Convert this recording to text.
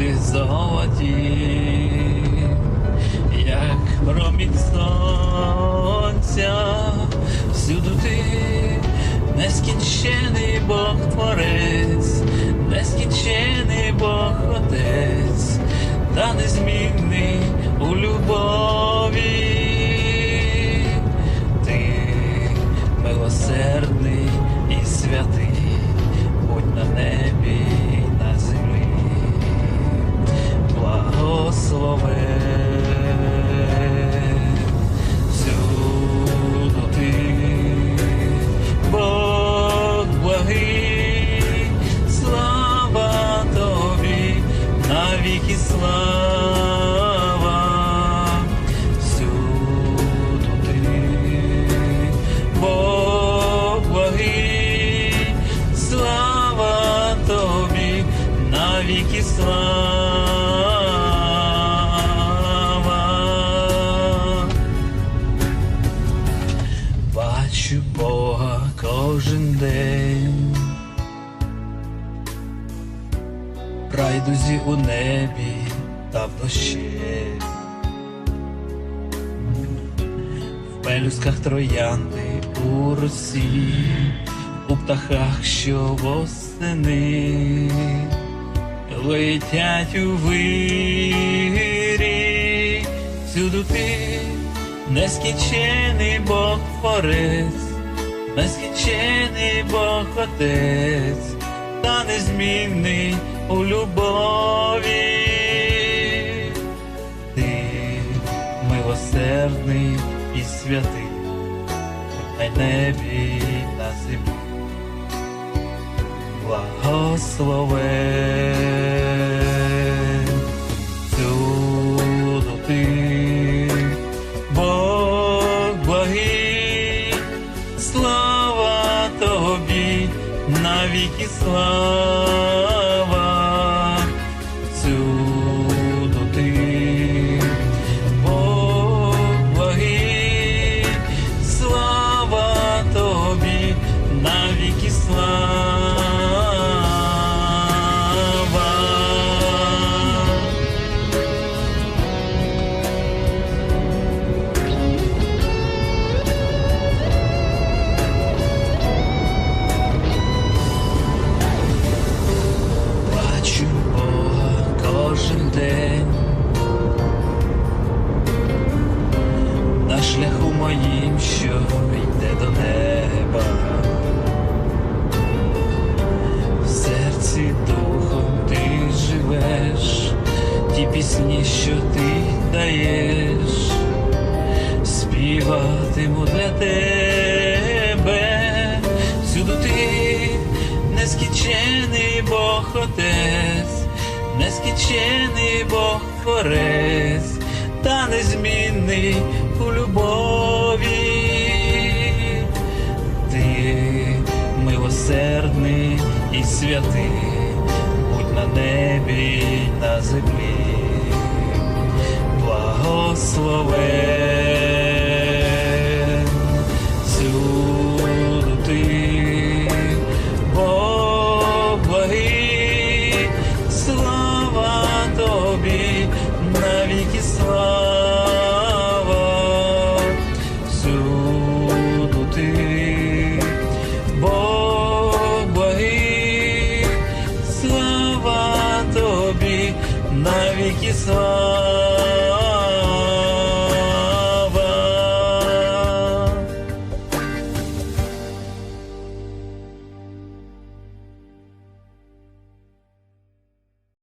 перевеслі золоті, як промінь сонця, всюду ти нескінчений Бог Творець, нескінчений Бог Отець, та незмінний у любові. Навіки слава. Бачу Бога кожен день. Райдузі у небі та в дощі. В пелюсках троянди у росі, у птахах, що восени летять у вирі, всюду ти нескінчений Бог творець, нескінчений Бог Отець, та незмінний у любові. Ти милосердний і святий, на небі на землі. Благослови всюду ти, Бог благий, слава тобі, навіки слава, день. На шляху моїм, що йде до неба. В серці духом ти живеш, ті пісні, що ти даєш, співатиму для тебе, всюду ти нескінчений Бог Отець, нескінчений Бог Творець, та незмінний у любові. Ти милосердний і святий, будь на небі на землі, благослови. навіки слава.